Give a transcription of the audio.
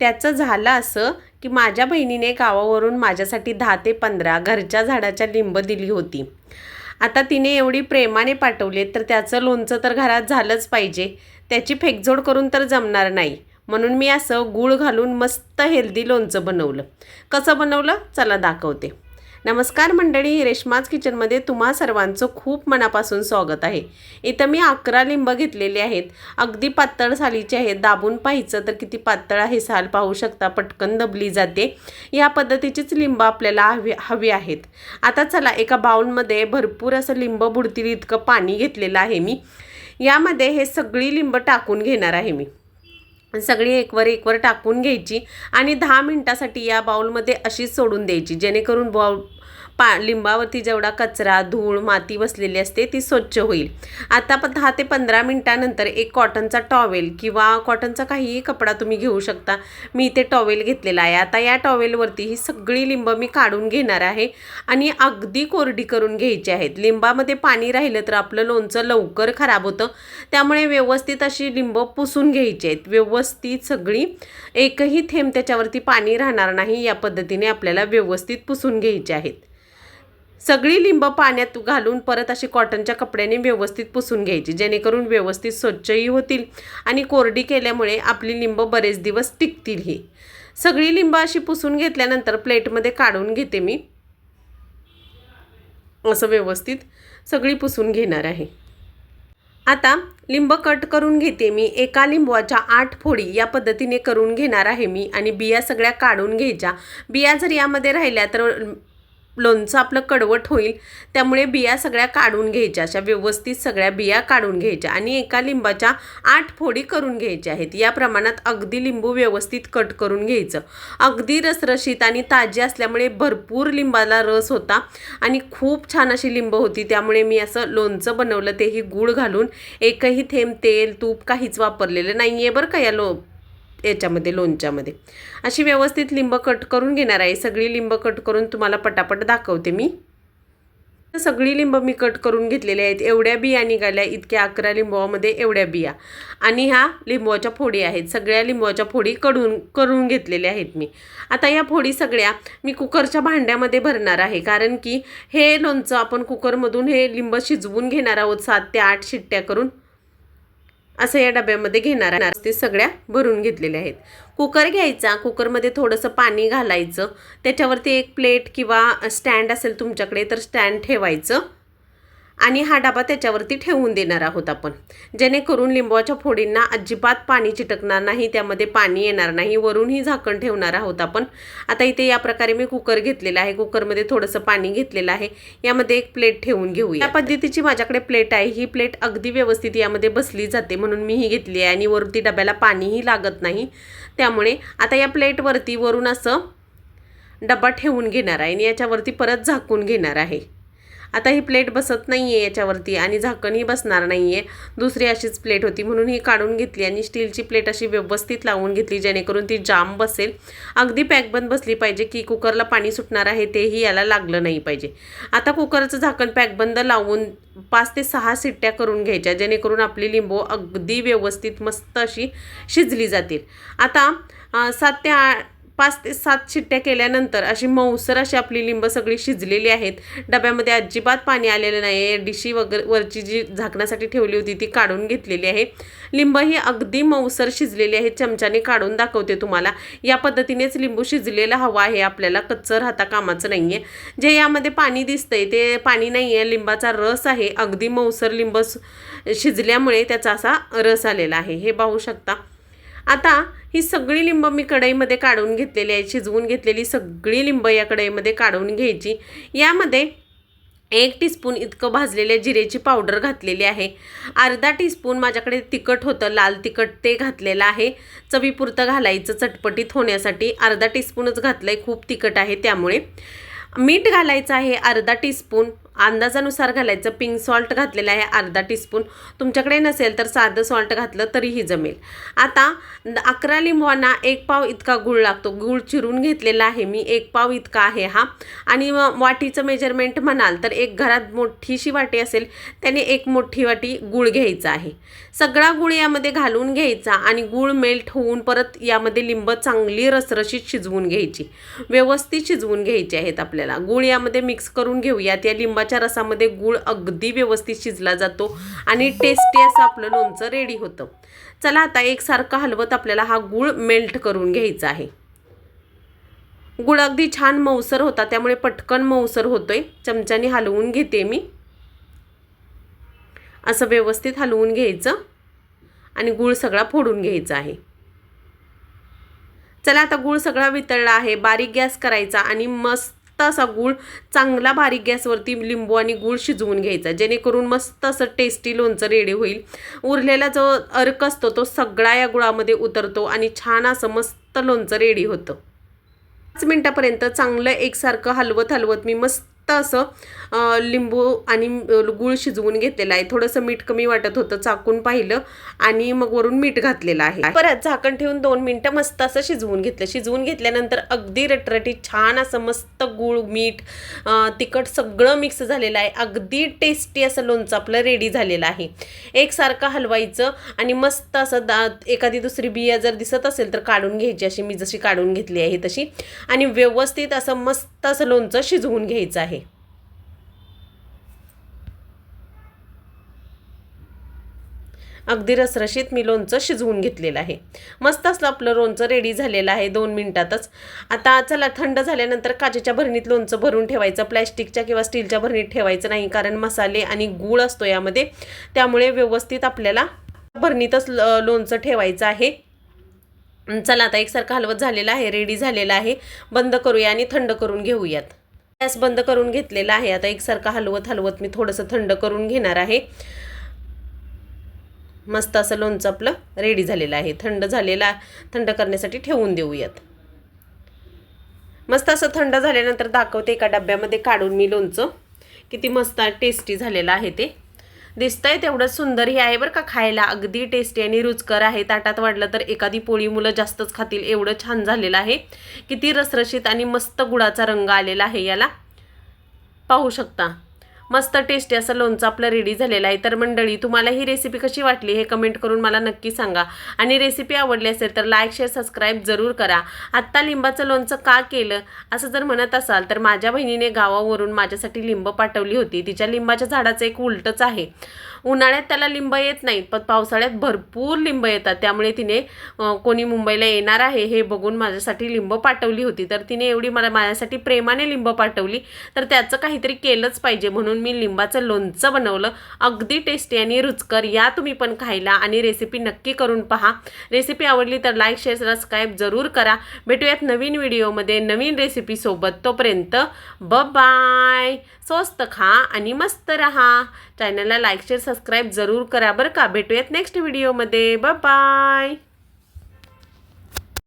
त्याचं झालं असं की माझ्या बहिणीने गावावरून माझ्यासाठी दहा ते पंधरा घरच्या झाडाच्या लिंब दिली होती. आता तिने एवढी प्रेमाने पाठवले तर त्याचं लोणचं तर घरात झालंच पाहिजे. त्याची फेकजोड करून तर जमणार नाही. म्हणून मी असं गूळ घालून मस्त हेल्दी लोणचं बनवलं. कसं बनवलं? चला दाखवते. नमस्कार मंडळी रेश्माज किचनमध्ये तुम्हा सर्वांचं खूप मनापासून स्वागत आहे. इथं मी अकरा लिंब घेतलेले आहेत. अगदी पातळ सालीचे आहेत. दाबून पाहायचं तर किती पातळ आहे साल पाहू शकता. पटकन दबली जाते. या पद्धतीचीच लिंब आपल्याला हवी हवी आहेत. आता चला एका बाउलमध्ये भरपूर असं लिंब बुडतील इतकं पाणी घेतलेलं आहे मी. यामध्ये हे सगळी लिंब टाकून घेणार आहे मी. सगळी एकवर एकवर टाकून घ्यायची आणि दहा मिनटासाठी या बाउलमध्ये अशीच सोडून द्यायची. जेणेकरून बाउल पा लिंबावरती जेवढा कचरा धूळ माती बसलेली असते ती स्वच्छ होईल. आता पण दहा ते पंधरा मिनटानंतर एक कॉटनचा टॉवेल किंवा कॉटनचा काहीही कपडा तुम्ही घेऊ शकता. मी इथे टॉवेल घेतलेला आहे. आता या टॉवेलवरती ही सगळी लिंब मी काढून घेणार आहे आणि अगदी कोरडी करून घ्यायची आहेत. लिंबामध्ये पाणी राहिलं तर आपलं लोणचं लवकर खराब होतं. त्यामुळे व्यवस्थित अशी लिंब पुसून घ्यायची आहेत. व्यवस्थित सगळी एकही थेंब त्याच्यावरती पाणी राहणार नाही. या पद्धतीने आपल्याला व्यवस्थित पुसून घ्यायचे आहेत. सगळी लिंब पाण्यात घालून परत अशी कॉटनच्या कपड्याने व्यवस्थित पुसून घ्यायची जेणेकरून व्यवस्थित स्वच्छही होतील आणि कोरडी केल्यामुळे आपली लिंब बरेच दिवस टिकतील ही. सगळी लिंब अशी पुसून घेतल्यानंतर प्लेटमध्ये काढून घेते मी. असं व्यवस्थित सगळी पुसून घेणार आहे. आता लिंब कट करून घेते मी. एका लिंबवाच्या आठ फोडी या पद्धतीने करून घेणार आहे मी आणि बिया सगळ्या काढून घ्यायच्या. बिया जर यामध्ये राहिल्या तर लोणचं आपलं कडवट होईल त्यामुळे बिया सगळ्या काढून घ्यायच्या अशा व्यवस्थित सगळ्या बिया काढून घ्यायच्या आणि एका लिंबाच्या आठ फोडी करून घ्यायच्या आहेत. या प्रमाणात अगदी लिंबू व्यवस्थित कट करून घ्यायचं. अगदी रसरशीत आणि ताजी असल्यामुळे भरपूर लिंबाला रस होता आणि खूप छान अशी लिंब होती त्यामुळे मी असं लोणचं बनवलं तेही गूळ घालून. एकही थेंब तेल तूप काहीच वापरलेलं नाही आहे बरं का या लो याच्यामध्ये लोणच्यामध्ये. अशी व्यवस्थित लिंब कट करून घेणार आहे. सगळी लिंब कट करून तुम्हाला पटापट दाखवते मी. सगळी लिंब मी कट करून घेतलेल्या आहेत. एवढ्या बिया निघाल्या. इतक्या अकरा लिंबामध्ये एवढ्या बिया. आणि ह्या लिंबवाच्या फोडी आहेत. सगळ्या लिंबवाच्या फोडी कडून करून घेतलेल्या आहेत मी. आता या फोडी सगळ्या मी कुकरच्या भांड्यामध्ये भरणार आहे. कारण की हे लोणचं आपण कुकरमधून हे लिंब शिजवून घेणार आहोत. सात ते आठ शिट्ट्या करून. असं या डब्यामध्ये घेणार आहे. ते सगळ्या भरून घेतलेल्या आहेत. कुकर घ्यायचा. कुकरमध्ये थोडंसं पाणी घालायचं. त्याच्यावरती एक प्लेट किंवा स्टँड असेल तुमच्याकडे तर स्टँड ठेवायचं. आणि हा डबा त्याच्यावरती ठेवून देणार आहोत आपण. जेणेकरून लिंबाच्या फोडींना अजिबात पाणी चिटकणार नाही त्यामध्ये पाणी येणार नाही वरूनही झाकण ठेवणार आहोत आपण. आता इथे या प्रकारे मी कुकर घेतलेला आहे. कुकरमध्ये थोडंसं पाणी घेतलेलं आहे. यामध्ये एक प्लेट ठेवून घेऊया. या पद्धतीची माझ्याकडे प्लेट आहे. ही प्लेट अगदी व्यवस्थित यामध्ये बसली जाते म्हणून मी ही घेतली आहे आणि वरती डब्याला पाणीही लागत नाही. त्यामुळे आता या प्लेटवरती वरून असं डबा ठेवून घेणार आहे आणि याच्यावरती परत झाकून घेणार आहे. आता ही प्लेट बसत नाही आहे याच्यावरती आणि झाकणही बसणार नाही आहे दुसरी अशीच प्लेट होती म्हणून ही काढून घेतली आणि स्टीलची प्लेट अशी व्यवस्थित लावून घेतली जेणेकरून ती जाम बसेल. अगदी पॅकबंद बसली पाहिजे की कुकरला पाणी सुटणार आहे तेही याला लागलं नाही पाहिजे. आता कुकरचं झाकण पॅकबंद लावून पाच ते सहा सिट्ट्या करून घ्यायच्या जेणेकरून आपली लिंबू अगदी व्यवस्थित मस्त अशी शिजली जातील. आता सात ते आठ पाच ते सात शिट्ट्या केल्यानंतर अशी मऊसर अशी आपली लिंब सगळी शिजलेली आहेत. डब्यामध्ये अजिबात पाणी आलेलं नाही आहे डिशी वगैरे वरची जी झाकण्यासाठी ठेवली होती ती काढून घेतलेली आहे. लिंब ही अगदी मऊसर शिजलेली आहे. चमच्याने काढून दाखवते तुम्हाला. या पद्धतीनेच लिंबू शिजलेला हवा आहे. आपल्याला कच्चं राहता कामाचं नाही आहे जे यामध्ये पाणी दिसतंय ते पाणी नाही आहे लिंबाचा रस आहे. अगदी मऊसर लिंब शिजल्यामुळे त्याचा असा रस आलेला आहे. हे पाहू शकता. आता ही सगळी लिंब मी कढईमध्ये काढून घेतलेली आहे शिजवून घेतलेली सगळी लिंब या कढईमध्ये काढून घ्यायची. यामध्ये एक टीस्पून इतकं भाजलेल्या जिरेची पावडर घातलेली आहे. अर्धा टीस्पून माझ्याकडे तिखट होतं लाल तिखट ते घातलेलं आहे. चवीपुरतं घालायचं चटपटीत होण्यासाठी अर्धा टीस्पूनच घातलं आहे खूप तिखट आहे त्यामुळे. मीठ घालायचं आहे अर्धा टीस्पून. अंदाजानुसार घालायचं. पिंक सॉल्ट घातलेलं आहे अर्धा टीस्पून तुमच्याकडे नसेल तर साधं सॉल्ट घातलं तरीही जमेल. आता द- अकरा लिंबवांना एक पाव इतका गुळ लागतो. गुळ चिरून घेतलेला आहे मी एक पाव इतका आहे हा. आणि वाटीचं मेजरमेंट म्हणाल तर एक घरात मोठीशी वाटी असेल त्याने एक मोठी वाटी गुळ घ्यायचा आहे. सगळा गुळ यामध्ये घालून घ्यायचा आणि गुळ मेल्ट होऊन परत यामध्ये लिंब चांगली रसरशीत शिजवून घ्यायची. व्यवस्थित शिजवून घ्यायची आहेत आपल्याला. गुळ यामध्ये मिक्स करून घेऊयात. या लिंबाच्या रसामध्ये गूळ अगदी व्यवस्थित शिजला जातो आणि टेस्टी असं आपलं लोणचं रेडी होतं. चला आता एकसारखं हलवत आपल्याला हा गूळ मेल्ट करून घ्यायचा आहे. गुळ अगदी छान मऊसर होता त्यामुळे पटकन मऊसर होतोय. चमच्याने हलवून घेते मी. असं व्यवस्थित हलवून घ्यायचं आणि गूळ सगळा फोडून घ्यायचा आहे. चला आता गूळ सगळा वितळला आहे बारीक गॅस करायचा आणि मस्त असा गूळ चांगला बारीक गॅसवरती लिंबू आणि गूळ शिजवून घ्यायचा. जेणेकरून मस्त असं टेस्टी लोणचं रेडी होईल. उरलेला जो अर्क असतो तो सगळा या गुळामध्ये उतरतो आणि छान असं मस्त लोणचं रेडी होतं. पाच मिनटापर्यंत चांगलं एकसारखं हलवत हलवत मी मस्त असं लिंबू आणि गूळ शिजवून घेतलेलं आहे. थोडंसं मीठ कमी वाटत होतं चाकून पाहिलं आणि मग वरून मीठ घातलेलं आहे. परत झाकण ठेवून दोन मिनटं मस्त असं शिजवून घेतलं. शिजवून घेतल्यानंतर अगदी रटरटी छान असं मस्त गूळ मीठ तिखट सगळं मिक्स झालेलं आहे. अगदी टेस्टी असं लोणचं आपलं रेडी झालेलं आहे. एकसारखं हलवायचं आणि मस्त असं दा एखादी दुसरी बिया जर दिसत असेल तर काढून घ्यायची अशी. मी जशी काढून घेतली आहे तशी. आणि व्यवस्थित असं मस्त असं लोणचं शिजवून घ्यायचं आहे. अगदी रसरशीत मी लोणचं शिजवून घेतलेलं आहे. मस्त असलं आपलं लोणचं रेडी झालेलं आहे दोन मिनिटातच. आता चला थंड झाल्यानंतर काचेच्या भरणीत लोणचं भरून ठेवायचं. प्लॅस्टिकच्या किंवा स्टीलच्या भरणीत ठेवायचं नाही कारण मसाले आणि गूळ असतो यामध्ये. त्यामुळे व्यवस्थित आपल्याला भरणीतच ल- लोणचं ठेवायचं आहे. चला आता एकसारखं हलवत झालेलं आहे रेडी झालेलं आहे. बंद करूया आणि थंड करून घेऊयात. गॅस बंद करून घेतलेला आहे. आता एकसारखं हलवत हलवत मी थोडंसं थंड करून घेणार आहे. मस्त असं लोणचं आपलं रेडी झालेलं आहे. थंड झालेला थंड करण्यासाठी ठेवून देऊयात. मस्त असं थंड झाल्यानंतर दाखवते एका डब्यामध्ये काढून मी लोणचं. किती मस्त टेस्टी झालेलं आहे ते. दिसतंय तेवढं सुंदर हे आहे बरं का खायला. अगदी टेस्टी आणि रुचकर आहे. ताटात वाढलं तर एखादी पोळी मुलं जास्तच खातील. एवढं छान झालेलं आहे. किती रसरशीत आणि मस्त गुळाचा रंग आलेला आहे याला. पाहू शकता. मस्त टेस्टी असं लोणचं आपलं रेडी झालेलं आहे. तर मंडळी तुम्हाला ही रेसिपी कशी वाटली हे कमेंट करून मला नक्की सांगा. आणि रेसिपी आवडली असेल तर लाईक शेअर सबस्क्राईब जरूर करा. आत्ता लिंबाचं लोणचं का केलं असं जर म्हणत असाल तर माझ्या बहिणीने गावावरून माझ्यासाठी लिंब पाठवली होती. तिच्या लिंबाच्या झाडाचं एक उलटंच आहे. उन्हाळ्यात त्याला लिंब येत नाहीत पण पावसाळ्यात भरपूर लिंब येतात. त्यामुळे तिने कोणी मुंबईला येणार आहे हे बघून माझ्यासाठी लिंब पाठवली होती. तर तिने एवढी मला माझ्यासाठी प्रेमाने लिंब पाठवली. तर त्याचं काहीतरी केलंच पाहिजे म्हणून मी लिंबाचं लोणचं बनवलं. अगदी टेस्टी आणि रुचकर. या तुम्ही पण खायला आणि रेसिपी नक्की करून पहा. रेसिपी आवडली तर लाईक शेअर सबस्क्राईब जरूर करा. भेटूयात नवीन व्हिडिओमध्ये नवीन रेसिपीसोबत तोपर्यंत ब बाय स्वस्त खा आणि मस्त रहा. चॅनलला लाईक शेअर सबस्क्राईब जरूर करा बरं का? भेटूयात नेक्स्ट व्हिडिओमध्ये बाय